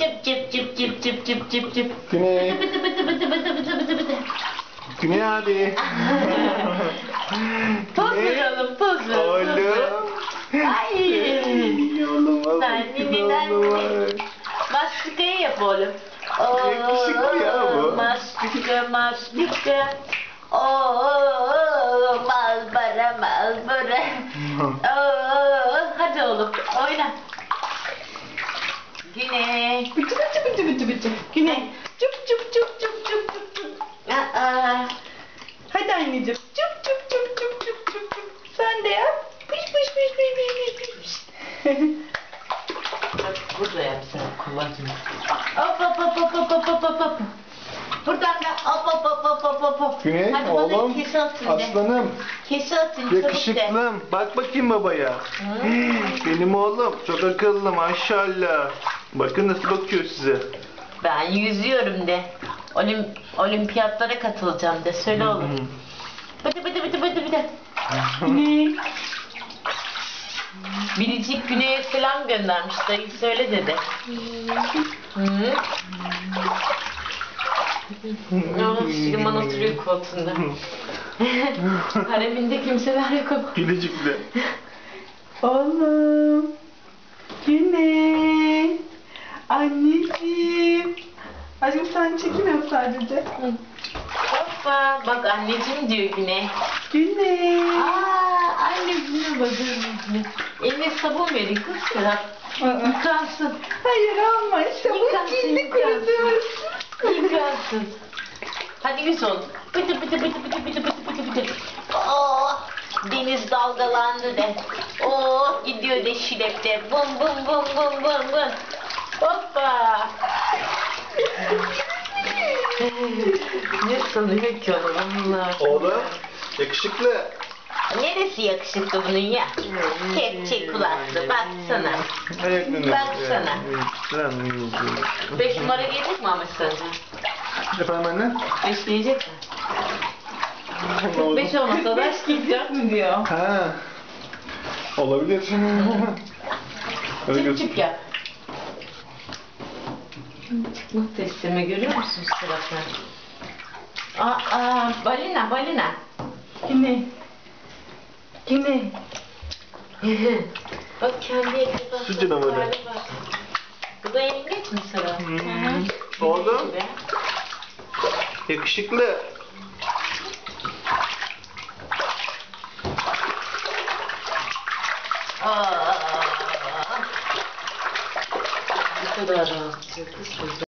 Cıp cıp cıp cıp cıp cıp cıp cıp. Güney. Bıdı bıdı bıdı bıdı bıdı bıdı bıdı. Güney abi. Poz ver. poz ver. Oğlum. Ay. Sen neden Mastikayı yap oğlum. Yakışıklı ya bu. Mastika mastika. Oo, malbara malbara. Oo, hadi oğlum oyna. Güney. Bıcı bıcı bıcı bıcı bıcı. Güney. Cüp cüp cüp cüp cüp cüp cüp. Aa. Hadi anneciğim. Cüp cüp cüp cüp cüp cüp cüp. Sen de yap. Pış pış pış pış pış pış pış. Burada yapsana kullanayım. Hop hop hop hop hop hop hop hop. Buradan da hop hop hop hop hop hop hop. Güney Hadi oğlum. kese atın. Aslanım. Kese atın çabuk de. Yakışıklım. Bak bakayım babaya. Hı. Benim oğlum. Çok akıllı maşallah. Bakın nasıl bakıyor size. Ben yüzüyorum de. Olim, olimpiyatlara katılacağım de. Söyle oğlum. Bıdı bıdı bıdı bıdı bıdı. Biricik Güney'e selam göndermiş. Dayı söyle dedi. Hı. Şirman oturuyor koltuğunda. Hareminde kimseler yok ama. Gülecikli. Aşkım sen çekemiyorsun sadece. Hoppa bak anneciğim diyor Güne. Güneş. Aa anne Güne bakıyor Güne. Eline sabun verin kız Ferhat. Aa. Yıkansın. Hayır alma işte bu Yıkansın, kendi yıkansın. kurutuyoruz. Yıkansın. Hadi Gülsol. Pıtı pıtı pıtı pıtı pıtı pıtı pıtı pıtı. Oo, oh, deniz dalgalandı de. Oo, gidiyor de şilepte. Bum bum bum bum bum bum. Hoppa ne sanıyor ki onu Allah. Oğlum. Yakışıklı. Neresi yakışıklı bunun ya? Kepçe kulaklı baksana. Baksana. Beş numara gelecek mi ama sence? Efendim anne? Beş gelecek mi? Beş olmasa da Gidecek mi diyor. Ha. Olabilir. Öyle çık göz- çık Şimdi çıkmak teslimi görüyor musunuz suratları? Aa, aa, balina, balina. Kimi? Kimi? Bak kendi ekranı. Su canavarı. Bu da yengeç mi sarı? Hmm. Oğlum. Yakışıklı. Aa. подарок.